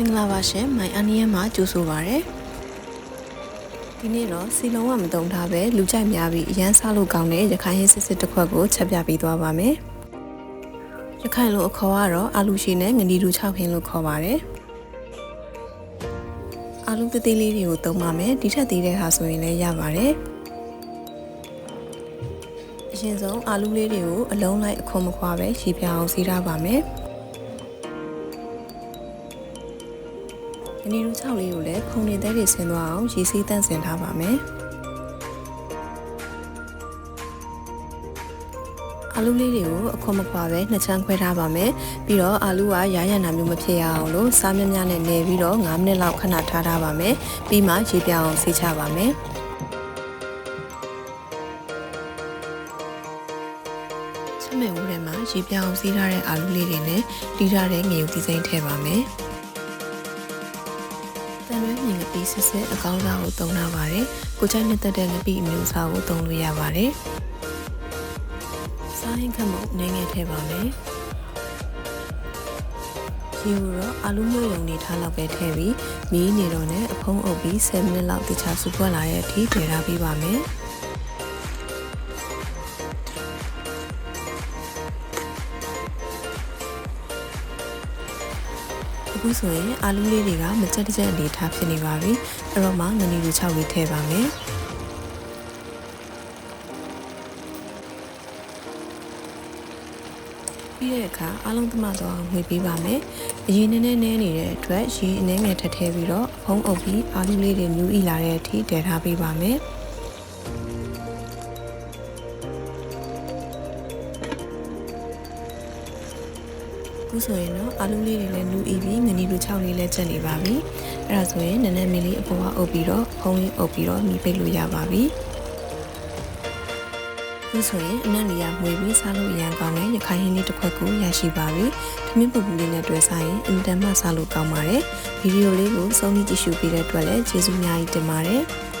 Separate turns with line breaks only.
မင်္ဂလာပါရှင်မိုင်အနီယန်မှာကြိုဆိုပါရစေဒီနေ့တော့စီလုံးဝမတုံထားပဲလူကြိုက်များပြီးအရန်စားလို့ကောင်းတဲ့ရခိုင်ဟင်းစစ်စစ်တစ်ခွက်ကိုချက်ပြပေးသွားပါမယ်ရခိုင်လိုအခေါ်ကတော့အာလူရှိနဲ့ငနီလူ6ခင်းလို့ခေါ်ပါတယ်အာလူသေးသေးလေးတွေကိုသုံးပါမယ်ဒီထက်သေးတဲ့ဟာဆိုရင်လည်းရပါတယ်အရင်ဆုံးအာလူလေးတွေကိုအလုံးလိုက်အခွန်မခွာပဲရှည်ပြအောင်စီးထားပါမယ် အနီလူ6လေးကိုလည်းဖုန်နေတဲ့တွေဆင်းသွားအောင်ရေစီးတန့်စင်ထားပါမယ်အာလူလေးတွေကိုအခွန်မခွာပဲနှစ်ချမ်းခွဲထားပါမယ်ပြီးတော့အာလူကရာရနာမျိုးမဖြစ်ရအောင်လို့စားမြမြနဲ့နေပြီးတော့9မိနစ်လောက်ခဏထားထားပါမယ်ပြီးမှရေပြောင်းအောင်ဆေးချပါမယ်ချမဲ့ဦးထဲမှာရေပြောင်းစီးထားတဲ့အာလူလေးတွေနဲ့တီးထားတဲ့ငရုတ်သီးစိမ့်ထည့်ပါမယ် တန်ရွေးမြင်ငပိစစ်စစ်အကောင်းစားကိုသုံးထားပါတယ်။ကိုချိုင်းနဲ့တက်တဲ့ငပိအမျိုးအစားကိုသုံးလို့ရပါတယ်။စားရင်ခတ်မှုနည်းငယ်ထည့်ပါမယ်။ရေကိုတော့အာလူမျိုးရုံနေထားလောက်ပဲထည့်ပြီးမီးနေတော့နဲ့အဖုံးအုပ်ပြီး10မိနစ်လောက်တခြားစူပွက်လာတဲ့အထိတည်ထားပေးပါမယ်။ အခုဆိုရင်အာလူးလေးတွေကမကြက်တကြက်အနေထားဖြစ်နေပါပြီအဲ့တော့မှငနီလူ6လေးထည့်ပါမယ်ပြီးတဲ့အခါအလုံးသမတော့ငွေပေးပါမယ်အရင်နည်းနည်းနည်းနေတဲ့အတွက်ရေအနည်းငယ်ထပ်ထည့်ပြီးတော့အဖုံးအုပ်ပြီးအာလူးလေးတွေမြူးဤလာတဲ့အထိတည်ထားပေးပါမယ် ခုဆိုရင်တော့အာလူးလေးတွေလည်းနူးဤပြီးငနီလူ6လေးလည်းချက်နေပါပြီအဲ့ဒါဆိုရင်နည်းနည်းမီလေးအပေါ်ကအုပ်ပြီးတော့ဖုံးလေးအုပ်ပြီးတော့မိပိတ်လို့ရပါပြီခုဆိုရင်အနက်နေရမွေပြီးစားလို့ရန်ကောင်းတဲ့ရခိုင်ဟင်းလေးတစ်ခွက်ကိုရရှိပါပြီ။သမင်းပူပူလေးနဲ့တွေ့စားရင်အင်တန်မှစားလို့ကောင်းပါတယ်။ဗီဒီယိုလေးကိုစုံးကြည့်ရှုပေးတဲ့အတွက်လည်းကျေးဇူးအများကြီးတင်ပါတယ်။